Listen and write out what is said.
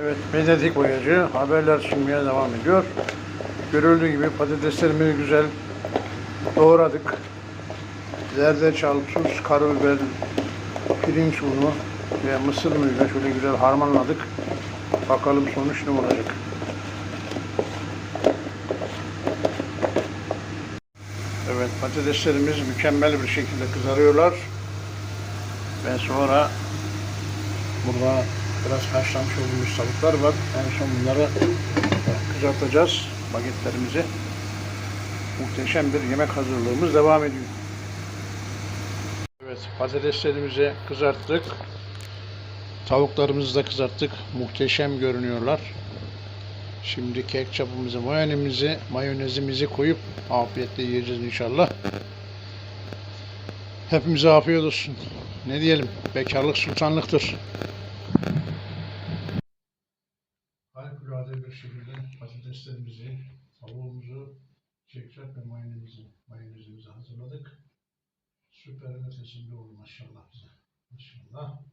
Evet, Medyatik Boyacı haberler sunmaya devam ediyor. Görüldüğü gibi patateslerimizi güzel doğradık. Zerdeçal, tuz, karabiber, pirinç unu ve mısır unuyla şöyle güzel harmanladık. Bakalım sonuç ne olacak. Evet, patateslerimiz mükemmel bir şekilde kızarıyorlar. Ve sonra burada biraz haşlanmış olduğumuz tavuklar var. En son bunları kızartacağız bagetlerimizi. Muhteşem bir yemek hazırlığımız devam ediyor. Evet patateslerimizi kızarttık. Tavuklarımızı da kızarttık. Muhteşem görünüyorlar. Şimdi ketçapımızı, mayonezimizi, mayonezimizi koyup afiyetle yiyeceğiz inşallah. Hepimize afiyet olsun. Ne diyelim? Bekarlık sultanlıktır. Harikulade bir şekilde patateslerimizi, tavuğumuzu, ketçap ve mayonezimizi, mayonezimizi hazırladık. Süperin ötesinde oldu maşallah bize. Maşallah.